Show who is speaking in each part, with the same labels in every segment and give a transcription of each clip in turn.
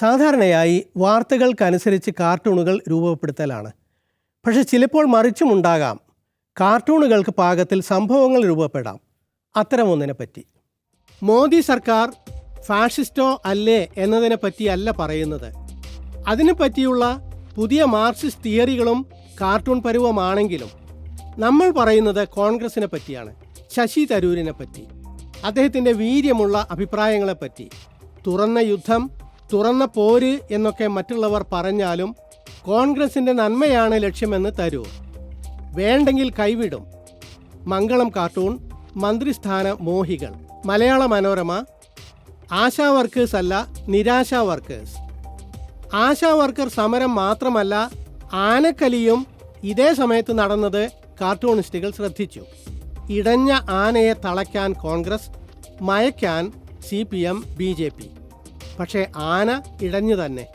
Speaker 1: സാധാരണയായി വാർത്തകൾക്കനുസരിച്ച് കാർട്ടൂണുകൾ രൂപപ്പെടുത്തലാണ്. പക്ഷെ ചിലപ്പോൾ മറിച്ചുമുണ്ടാകാം. കാർട്ടൂണുകൾക്ക് പാകത്തിൽ സംഭവങ്ങൾ രൂപപ്പെടാം. അത്തരമൊന്നിനെ പറ്റി. മോദി സർക്കാർ ഫാഷിസ്റ്റോ അല്ലേ എന്നതിനെ പറ്റിയല്ല പറയുന്നത്. അതിനെ പറ്റിയുള്ള പുതിയ മാർക്സിസ്റ്റ് തിയറികളും കാർട്ടൂൺ പരുവമാണെങ്കിലും നമ്മൾ പറയുന്നത് കോൺഗ്രസിനെ പറ്റിയാണ് ശശി തരൂരിനെ പറ്റി. അദ്ദേഹത്തിന്റെ വീര്യമുള്ള അഭിപ്രായങ്ങളെപ്പറ്റി തുറന്ന യുദ്ധം തുറന്ന പോര് എന്നൊക്കെ മറ്റുള്ളവർ പറഞ്ഞാലും കോൺഗ്രസിന്റെ നന്മയാണ് ലക്ഷ്യമെന്ന് തരൂ. വേണ്ടെങ്കിൽ കൈവിടും. മംഗളം കാർട്ടൂൺ മന്ത്രിസ്ഥാന മോഹികൾ. മലയാള മനോരമ ആശാ വർക്കേഴ്സ് അല്ല നിരാശാ വർക്കേഴ്സ്. ആശാ വർക്കർ സമരം മാത്രമല്ല ആനക്കലിയും ഇതേ സമയത്ത് നടന്നത് കാർട്ടൂണിസ്റ്റുകൾ ശ്രദ്ധിച്ചു. ഇടഞ്ഞ ആനയെ തളയ്ക്കാൻ Congress മയക്കാൻ C P M B J P. പക്ഷേ ആന ഇടഞ്ഞു തന്നെ.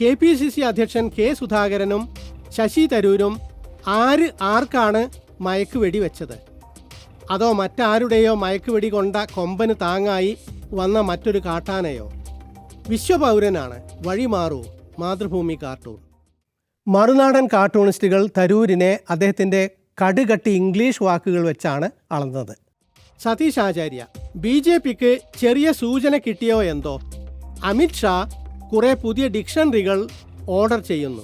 Speaker 1: കെ പി സി സി അധ്യക്ഷൻ കെ സുധാകരനും ശശി തരൂരും ആര് ആർക്കാണ് മയക്കുവെടി വെച്ചത്? അതോ മറ്റാരുടെയോ മയക്കുവെടി കൊണ്ട കൊമ്പന് താങ്ങായി വന്ന മറ്റൊരു കാട്ടാനയോ? വിശ്വപൗരനാണ് വഴിമാറൂ മാതൃഭൂമി കാർട്ടൂൺ. മറുനാടൻ കാർട്ടൂണിസ്റ്റുകൾ തരൂരിനെ അദ്ദേഹത്തിന്റെ കടുകട്ടി ഇംഗ്ലീഷ് വാക്കുകൾ വെച്ചാണ് അളന്നത്. സതീഷ് ആചാര്യ ബി ജെ പിക്ക് ചെറിയ സൂചന കിട്ടിയോ എന്തോ? അമിത്ഷാ കുറെ പുതിയ ഡിക്ഷണറികൾ ഓർഡർ ചെയ്യുന്നു.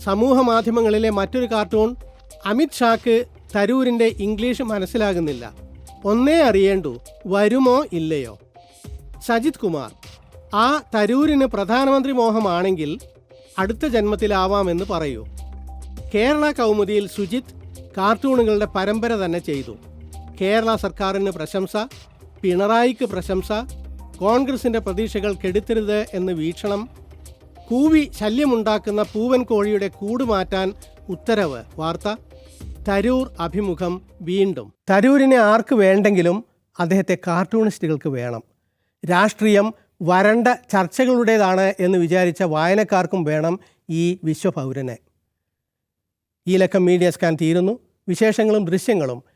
Speaker 1: സമൂഹ മാധ്യമങ്ങളിലെ മറ്റൊരു കാർട്ടൂൺ അമിത്ഷാക്ക് തരൂരിന്റെ ഇംഗ്ലീഷ് മനസ്സിലാകുന്നില്ല. ഒന്നേ അറിയേണ്ടു വരുമോ ഇല്ലയോ? സജിത് കുമാർ ആ തരൂരിന് പ്രധാനമന്ത്രി മോഹമാണെങ്കിൽ അടുത്ത ജന്മത്തിലാവാമെന്ന് പറയൂ. കേരള കൗമുദിയിൽ സുജിത് കാർട്ടൂണുകളുടെ പരമ്പര തന്നെ ചെയ്തു. കേരള സർക്കാരിന് പ്രശംസ പിണറായിക്ക് പ്രശംസ കോൺഗ്രസിന്റെ പ്രതീക്ഷകൾ കെടുത്തരുത് എന്ന് വീക്ഷണം കൂവി ശല്യമുണ്ടാക്കുന്ന പൂവൻ കോഴിയുടെ കൂട് മാറ്റാൻ ഉത്തരവ്. വാർത്ത തരൂർ അഭിമുഖം വീണ്ടും. തരൂരിനെ ആർക്ക് വേണ്ടെങ്കിലും അദ്ദേഹത്തെ കാർട്ടൂണിസ്റ്റുകൾക്ക് വേണം. രാഷ്ട്രീയം വരണ്ട ചർച്ചകളുടേതാണ് എന്ന് വിചാരിച്ച വായനക്കാർക്കും വേണം ഈ വിശ്വപൗരനെ. ഈ ലക്കം മീഡിയ സ്കാൻ തീരുന്നു. വിശേഷങ്ങളും ദൃശ്യങ്ങളും